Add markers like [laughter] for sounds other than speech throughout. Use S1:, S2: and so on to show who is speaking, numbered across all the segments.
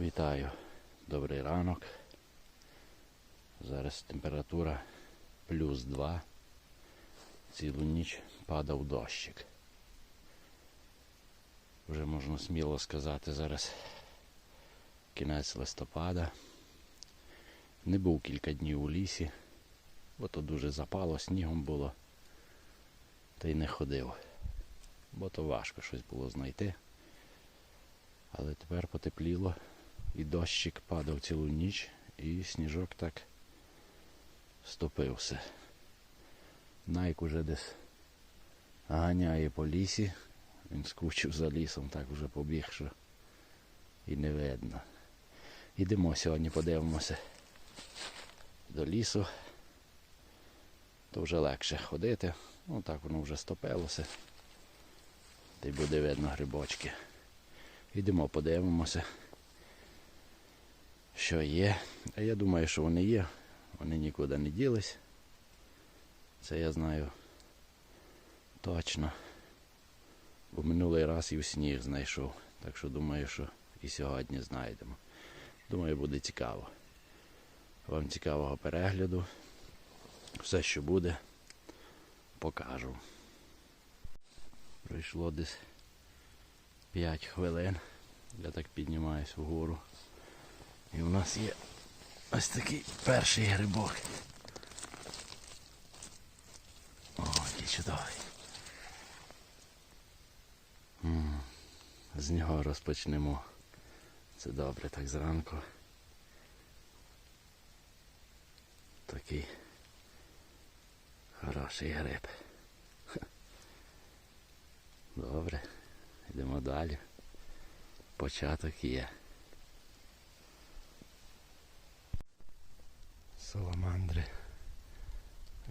S1: Вітаю, добрий ранок. Зараз температура плюс 2. Цілу ніч падав дощик. Вже можна сміло сказати зараз кінець листопада. Не був кілька днів у лісі, бо то дуже запало, снігом було. Та й не ходив. Бо то важко щось було знайти. Але тепер потепліло. І дощик падав цілу ніч, і сніжок так стопився. Найк уже десь ганяє по лісі. Він скучив за лісом, так вже побіг, що і не видно. Ідемо сьогодні, подивимося до лісу. То вже легше ходити. Ну так воно вже стопилося. Та й буде видно грибочки. Йдемо, подивимося що є. А я думаю, що вони є. Вони нікуди не ділись. Це я знаю точно. Бо минулий раз і в сніг знайшов. Так що думаю, що і сьогодні знайдемо. Думаю, буде цікаво. Вам цікавого перегляду. Все, що буде, покажу. Пройшло десь 5 хвилин. Я так піднімаюсь вгору. І у нас є ось такий перший грибок. О, який чудовий. З нього розпочнемо. Це добре так зранку. Такий хороший гриб. Добре, йдемо далі. Початок є. Саламандри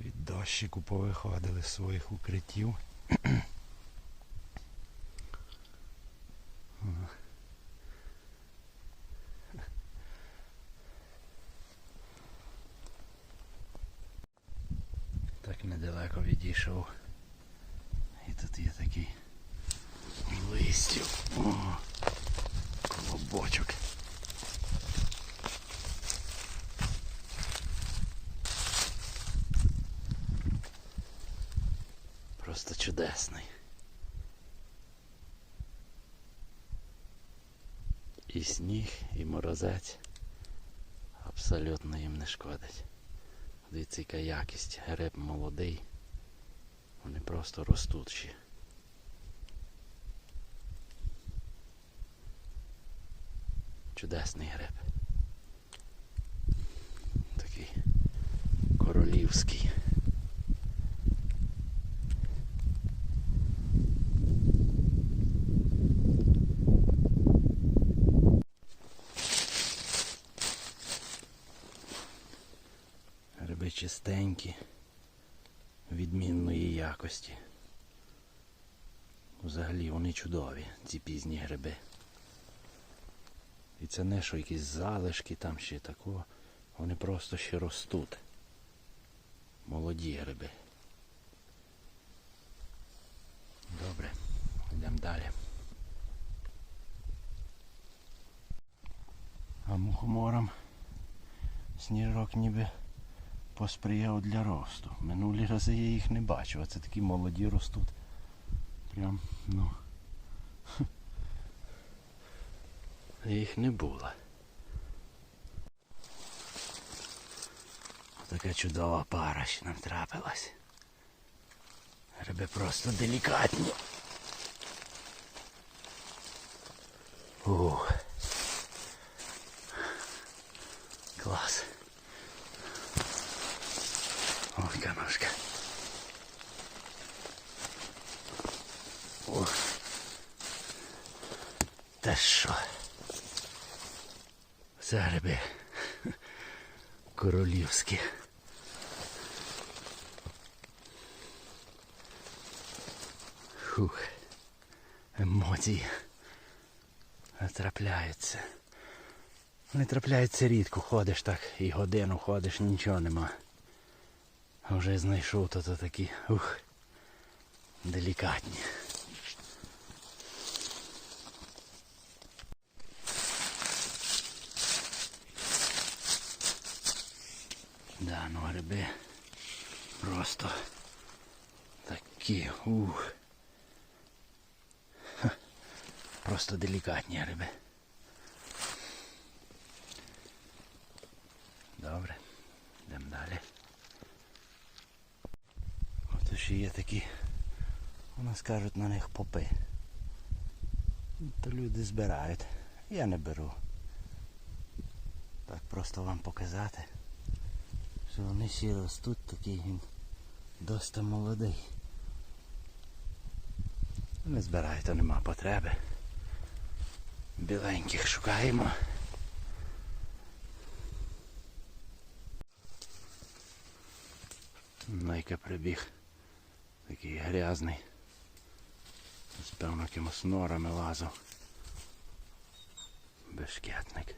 S1: від дощику повиходили з своїх укриттів. Так недалеко відійшов. І тут є такий листів. О, колобочок. Просто чудесний. І сніг, і морозець абсолютно їм не шкодить. Дивіться, яка якість. Гриб молодий. Вони просто ростучі. Чудесний гриб. Такий королівський. Гриби відмінної якості. Взагалі вони чудові, ці пізні гриби. І це не що якісь залишки там ще такого. Вони просто ще ростуть. Молоді гриби. Добре, йдемо далі. А мухоморам сніжок ніби посприяв для росту. Минулі рази я їх не бачив, а це такі молоді ростуть. Прям, ну. [laughs] Їх не було. Така чудова пара ще нам трапилась. Гриби просто делікатні. Ух. Клас. Ой, каношка. Ох. Та що? Це гриби королівські. Фух. Емоції трапляються. Не трапляється рідко, ходиш так і годину ходиш, нічого нема. Вже знайшов то -то такі ух, делікатні. Да, ну гриби просто такі, ух. Ха, просто делікатні гриби. Добре, йдемо далі. Ще є такі, у нас кажуть на них попи. То люди збирають. Я не беру. Так просто вам показати, що вони всі ростуть, такий він доста молодий. Не збираю, то нема потреби. Біленьких шукаємо. Найка прибіг. Такий грязний. З певно якимось норами лазив. Бешкетник.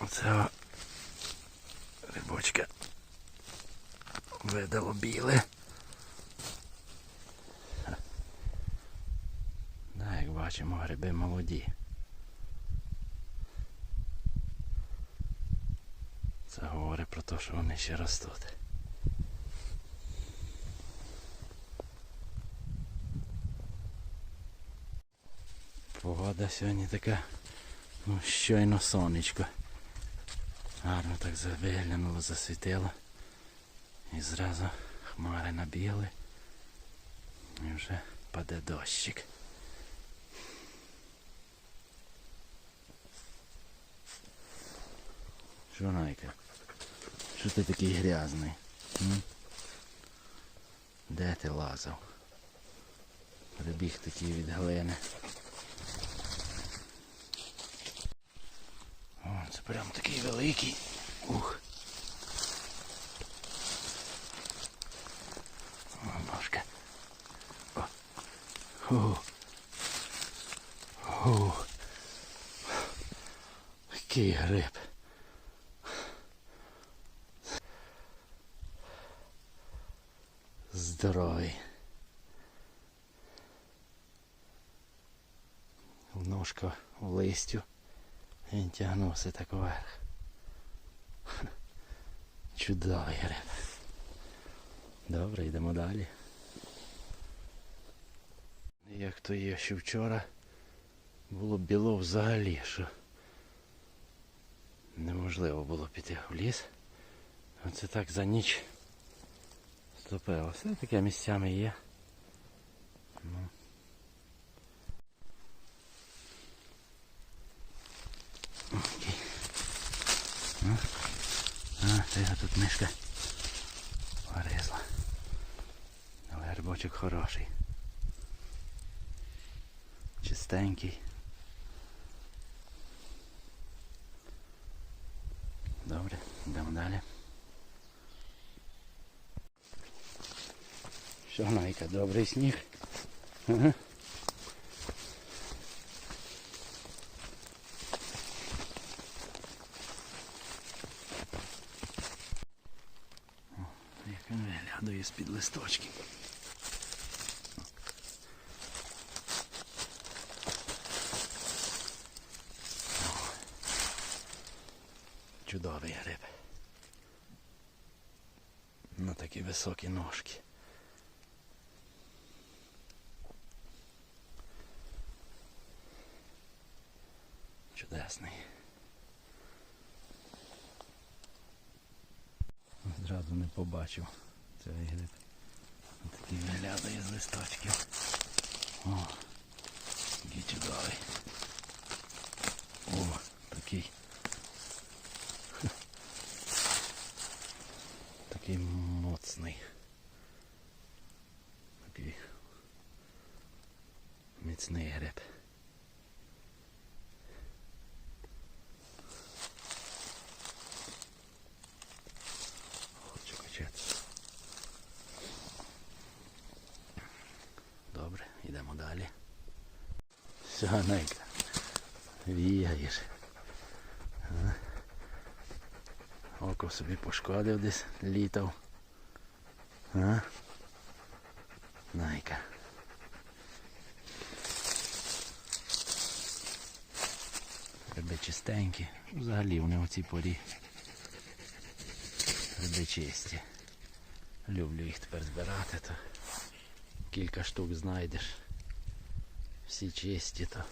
S1: Оце рибочка видало біле. Да, як бачимо, гриби молоді. Це говорить про те, що вони ще ростуть. Погода сьогодні така, ну, щойно сонечко. Гарно так виглянуло, засвітило. І зразу хмари набігли. І вже паде дощик. Що Найка? Що ти такий грязний? М? Де ти лазав? Прибіг такий від глини. О, це прям такий великий. Ух. О, ножка. О. О. О. Який гриб. Здоровий. Ножка в листю. Він тягнувся так вверх. Чудовий гриб. Добре, йдемо далі. Як то є, що вчора було біло взагалі, що неможливо було піти в ліс. Оце так за ніч стопило. Все таке місцями є. Ну. Окей. Ну. А, це його тут мишка порізла. Але грибочок хороший. Чистенький. Добре, йдемо далі. Що Найка, добрий сніг? Ага. О, з-під листочків. О, Чудовий гриб. На такі високі ножки. Чудесний. Зразу не побачив цей гриб. Такий виглядає з листочків. О, який чудовий. О, такий. Такий моцний. Добре, йдемо далі. Все, Найка. Вігаєш. А? Око собі пошкодив десь, літав. А? Найка. Гриби чистенькі. Взагалі вони у цій порі. Гриби чисті. Люблю їх тепер збирати, то кілька штук знайдеш. Всі чисті то.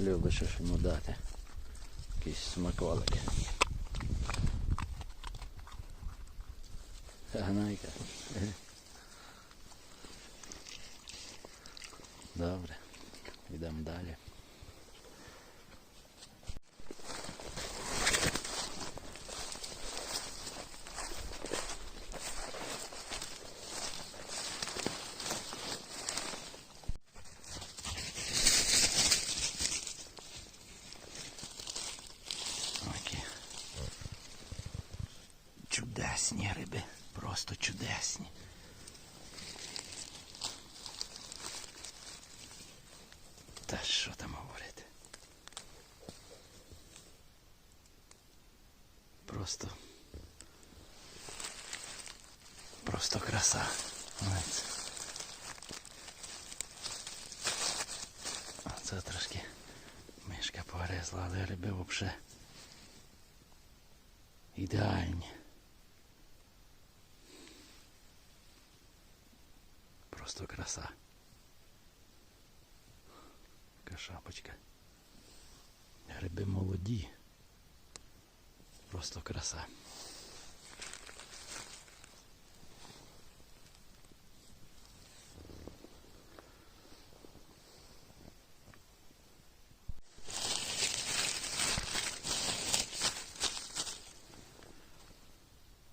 S1: Любиш щось йому дати. Якийсь смаколик. Гнайка. Добре. Йдемо далі. Просто. Просто краса. А це трошки мишка погризла, але риби взагалі ідеальні. Просто краса. Така шапочка. Гриби молоді. Просто краса.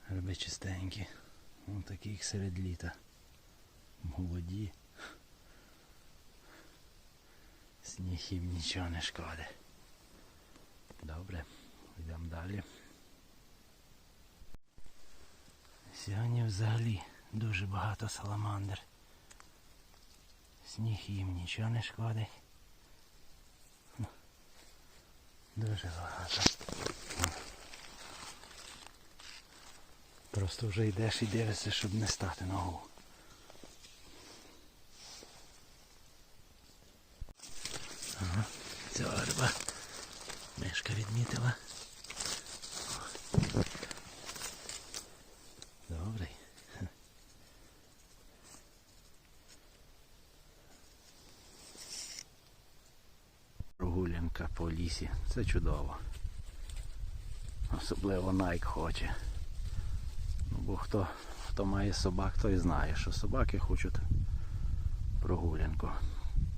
S1: Гриби чистенькі. Ось такі їх серед літа. Молоді. Сніг їм нічого не шкодить. Добре, йдемо далі. Сьогодні взагалі дуже багато саламандр. Сніг їм нічого не шкодить. Дуже багато. Просто вже йдеш і дивишся, щоб не стати ногу. Ага, ця риба. Мишка відмітила. Добрий. Прогулянка по лісі. Це чудово. Особливо Найк хоче. Ну, бо хто, хто має собак, той знає, що собаки хочуть прогулянку.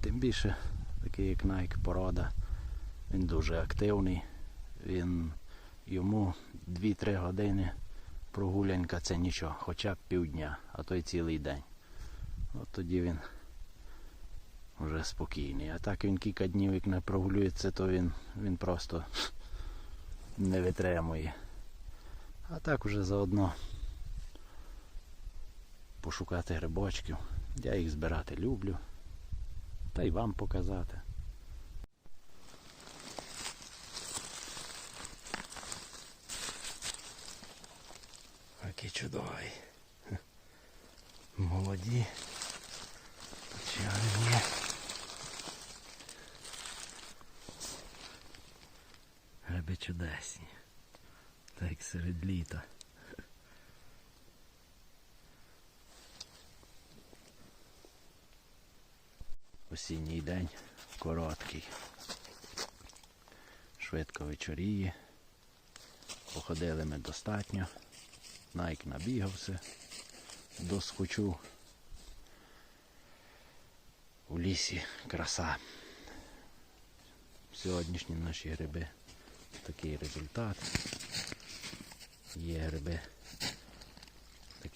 S1: Тим більше такий як Найк порода. Він дуже активний. Він йому 2-3 години прогулянка це нічого, хоча б півдня, а то й цілий день. От тоді він вже спокійний. А так він кілька днів як не прогулюється, то він, він просто не витримує. А так уже заодно пошукати грибочків. Я їх збирати люблю. Та й вам показати. Які чудові. Молоді. Чарівні. Гриби чудесні. Так серед літа. Осінній день короткий. Швидко вечоріє. Походили ми достатньо. Найк набігався. Доскочу. У лісі краса. Сьогоднішні наші гриби. Такий результат. Є гриби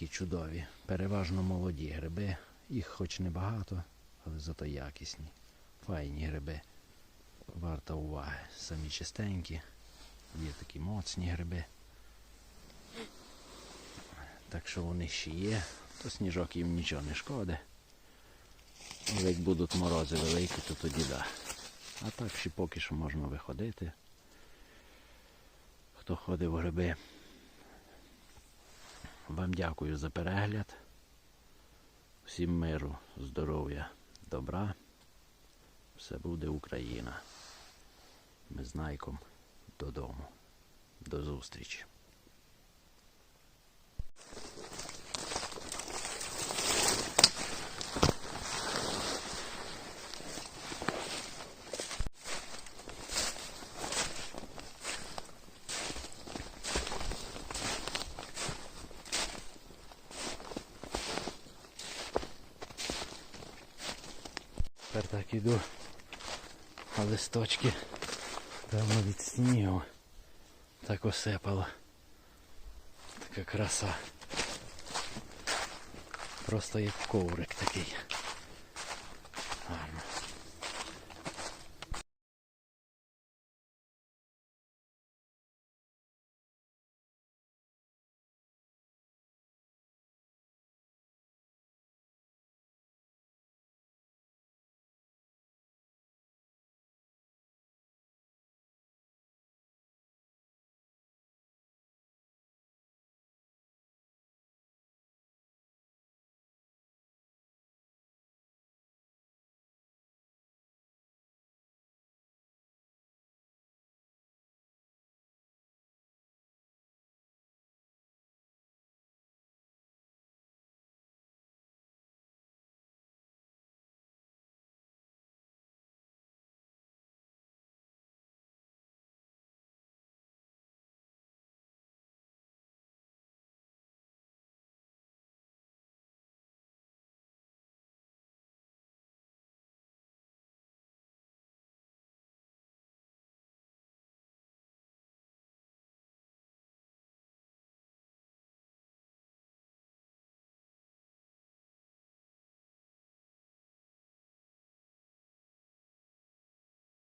S1: такі чудові. Переважно молоді гриби. Їх хоч небагато, але зато якісні. Файні гриби. Варта уваги. Самі чистенькі. Є такі моцні гриби. Так що вони ще є, то сніжок їм нічого не шкодить. Але як будуть морози великі, то тоді да. А так ще поки що можна виходити. Хто ходив гриби Вам дякую за перегляд. Всім миру, здоров'я, добра. Все буде Україна. Ми знайком додому. До зустрічі. Тепер так іду, а листочки давно від снігу так осипало. Така краса. Просто як коврик такий.